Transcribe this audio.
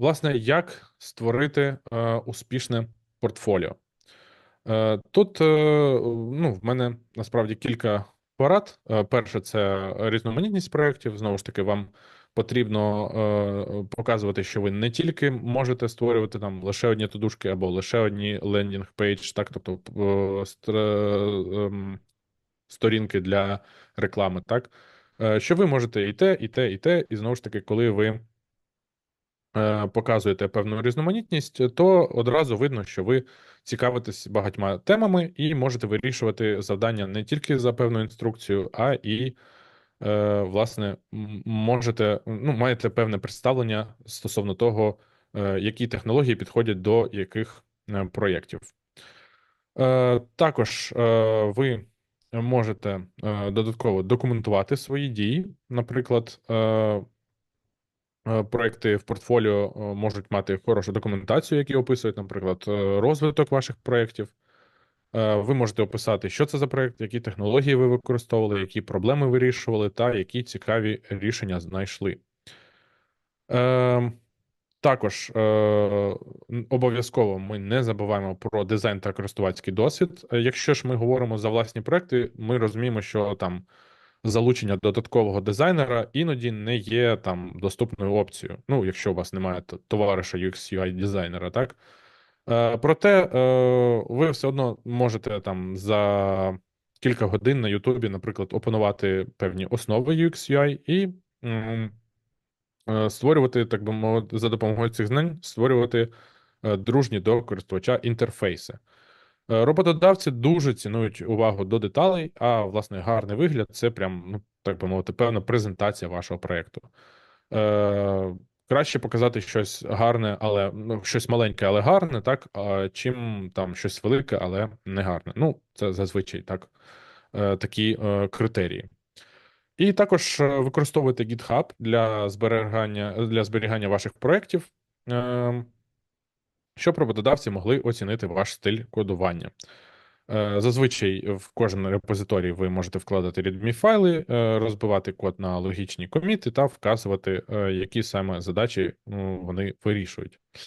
Власне, як створити е, успішне портфоліо? Е, Тут е, ну, в мене насправді кілька порад. Е, Перше, це різноманітність проєктів. Знову ж таки, вам потрібно е, показувати, що ви не тільки можете створювати там лише одні тудушки або лише одні лендінг пейдж, так, тобто е, стр- ем, сторінки для реклами, так, Е, що ви можете і те, і те, і те, і знову ж таки, коли ви е, показуєте певну різноманітність, то одразу видно, що ви цікавитесь багатьма темами і можете вирішувати завдання не тільки за певну інструкцію, а і, е, власне, можете, ну, маєте певне представлення стосовно того, е, які технології підходять до яких е, проєктів. Е, Також е, ви можете е, додатково документувати свої дії. Наприклад, е, е, проекти в портфоліо е, можуть мати хорошу документацію, які описують, наприклад, е, розвиток ваших проєктів. Е, Ви можете описати, що це за проєкт, які технології ви використовували, які проблеми вирішували, та які цікаві рішення знайшли. Е, також е, обов'язково ми не забуваємо про дизайн та користувацький досвід. Е, Якщо ж ми говоримо за власні проекти, ми розуміємо, що там залучення додаткового дизайнера іноді не є там доступною опцією. Ну, якщо у вас немає товариша UX UI дизайнера, так. Е, Проте е, ви все одно можете там за кілька годин на Ютубі, наприклад, опанувати певні основи UX UI і. е, створювати, так би мовити, за допомогою цих знань, створювати е, дружні до користувача інтерфейси. Е, Роботодавці дуже цінують увагу до деталей, а власне гарний вигляд це прям, ну так би мовити, певна презентація вашого проєкту. Е, краще показати щось гарне, але ну, щось маленьке, але гарне, так, чим там щось велике, але не гарне. Ну, це зазвичай так, е, такі е, критерії. І також е, використовуйте GitHub для зберігання для зберігання ваших проєктів, е, щоб роботодавці могли оцінити ваш стиль кодування. Е, Зазвичай в кожен репозиторій ви можете вкладати readme файли, е, розбивати код на логічні коміти та вказувати, е, які саме задачі ну, вони вирішують.